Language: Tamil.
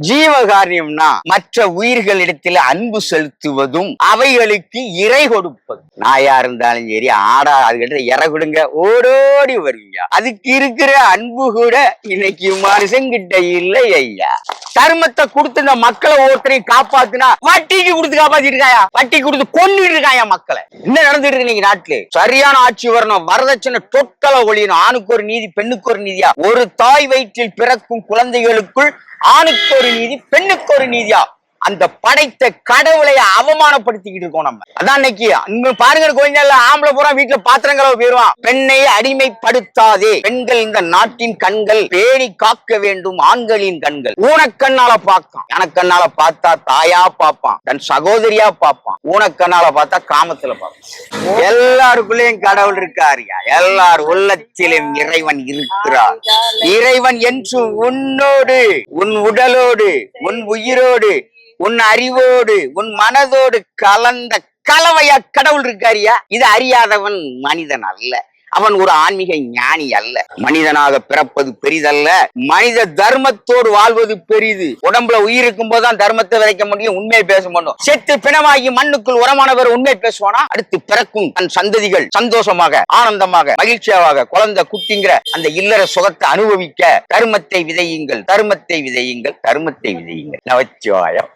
ஜீவகாரியம்னா மற்ற உயிர்களிடத்தில் அன்பு செலுத்துவதும் அவைகளுக்கு இறை கொடுப்பது நாயா இருந்தாலும் சரி ஆடா அதுகிட்ட இற கொடுங்க ஓடோடி வருவீங்க. அதுக்கு இருக்கிற அன்பு கூட இன்னைக்கு மனுஷங்கிட்ட இல்லை ஐயா. தர்மத்தை கொடுத்து இந்த மக்களை ஒருத்தரையும் காப்பாத்துனா வட்டிக்கு கொடுத்து காப்பாத்திட்டு இருக்காயா? வட்டி கொடுத்து கொண்டு இருக்காயா மக்களை? என்ன நடந்துட்டு இருக்கு நீங்க நாட்டுல? சரியான ஆட்சி வரணும். வரதட்சணை தொட்டல ஒழியணும். ஆணுக்கு ஒரு நீதி பெண்ணுக்கு ஒரு நீதியா? ஒரு தாய் வயிற்றில் பிறக்கும் குழந்தைகளுக்குள் ஆணுக்கு ஒரு நீதி பெண்ணுக்கு ஒரு நீதியா? அந்த படைத்த கடவுளை அவமானப்படுத்திக்கிட்டு இருக்கோம் நம்ம. அதான் இன்னைக்கு இங்க பாருங்க கொஞ்ச ஆம்பளை பூரா வீட்டுல பாத்திரம் கலவ போயிருவான் பெண்ணை அடிமைப்படுத்தாதே. பெண்கள் இந்த நாட்டின் கண்கள் பேணி காக்க வேண்டும் ஆண்களின் கண்கள். ஊனக்கண்ணால பார்க்கான். எனக்கண்ணால பார்த்தா தாயா பார்ப்பான். தன் சகோதரியா பார்ப்பான். ஊனக்கண்ணால பார்த்தா காமத்துல பார்ப்பான். எல்லாருக்குள்ளேயும் கடவுள் இருக்காருயா எல்லார் உள்ளத்திலும் இறைவன் இருக்கிறார். இறைவன் என்று உன்னோடு உன் உடலோடு உன் உயிரோடு உன் அறிவோடு உன் மனதோடு கலந்த கலவையா கடவுள் இருக்காரியா? இது அறியாதவன் மனிதன் அல்ல. அவன் ஒரு ஆன்மீக ஞானி அல்ல. மனிதனாக பிறப்பது பெரிதல்ல. மனித தர்மத்தோடு வாழ்வது பெரிது. உடம்புல உயிர் இருக்கும் போதுதான் தர்மத்தை விதைக்க முடியும் உண்மையை பேச முடியும். செத்து பிணமாகி மண்ணுக்குள் உரமானவர் உண்மை பேசுவானா? அடுத்து பிறக்கும் தன் சந்ததிகள் சந்தோஷமாக ஆனந்தமாக மகிழ்ச்சியாக குழந்தை குட்டிங்கிற அந்த இல்லற சுகத்தை அனுபவிக்க தர்மத்தை விதையுங்கள் தர்மத்தை விதையுங்கள் தர்மத்தை விதையுங்கள். நவச்சிவாயம்